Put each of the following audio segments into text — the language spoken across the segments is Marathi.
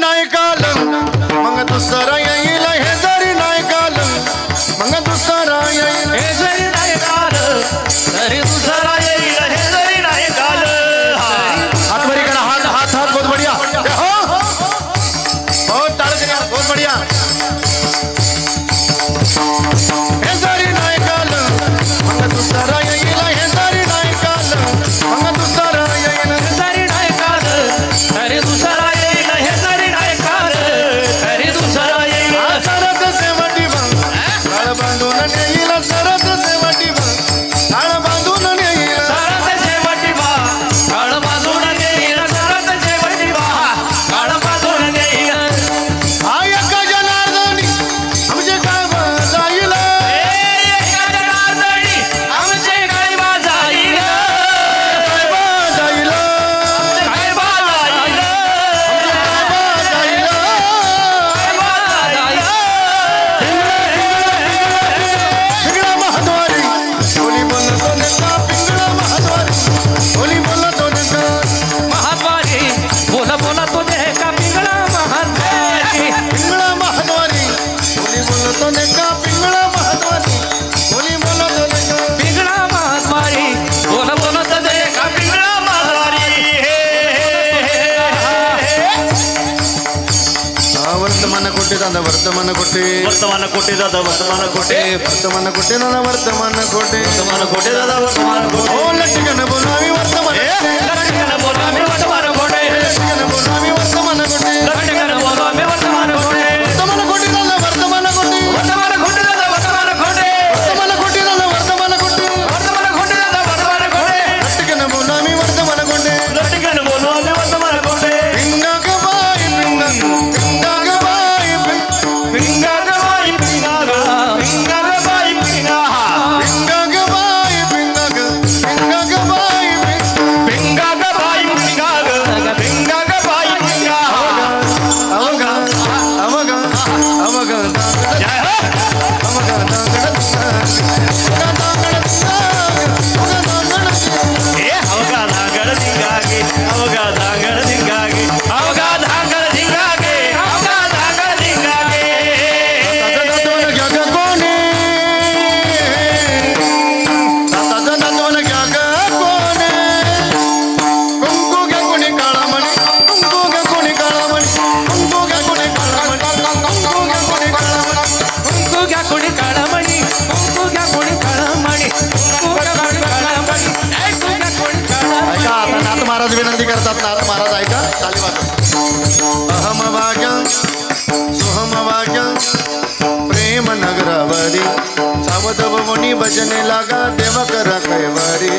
नाही काल मग दुसरा येईल ನನ್ನ ವರ್ತಮಾನ ಕೊಟ್ಟೆ. ವರ್ತಮಾನ ಕೊಟ್ಟೆ ದಾದ ವರ್ತಮಾನ ಕೊಟ್ಟೆ. ವರ್ತಮಾನ ಕೊಟ್ಟೆ ನನ್ನ ವರ್ತಮಾನ ಕೊಟ್ಟೆ. ವರ್ತಮಾನ ಕೊಟ್ಟೆ ದಾದ ವರ್ತಮಾನ ಕೊಟ್ಟೆ. ಓ ಲಟ್ಟಿಗನ ನಾವಿ ವರ್ತಮಾನ. ಲಟ್ಟಿಗನ ನಾವಿ ವರ್ತಮಾನ Oh, God. माधव मुनी भजने लागा देव करा कैवारी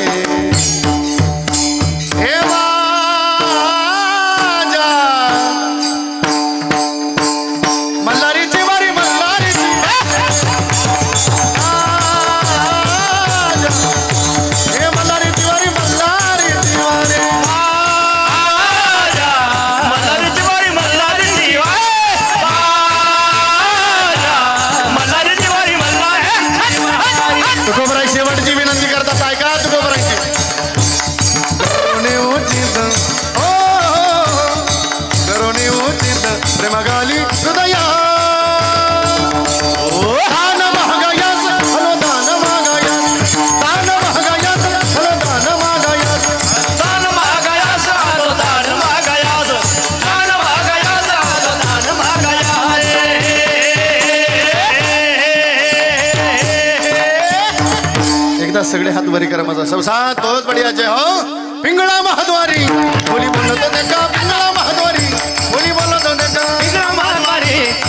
एकदा सगळे हातवारी करा माझा. साथ बहुत बढिया जय हो. पिंगळा महाद्वारी. बोली बोलतो होते पिंगळा महाद्वारी. बोली बोलतो होते पिंगळा महाद्वारी.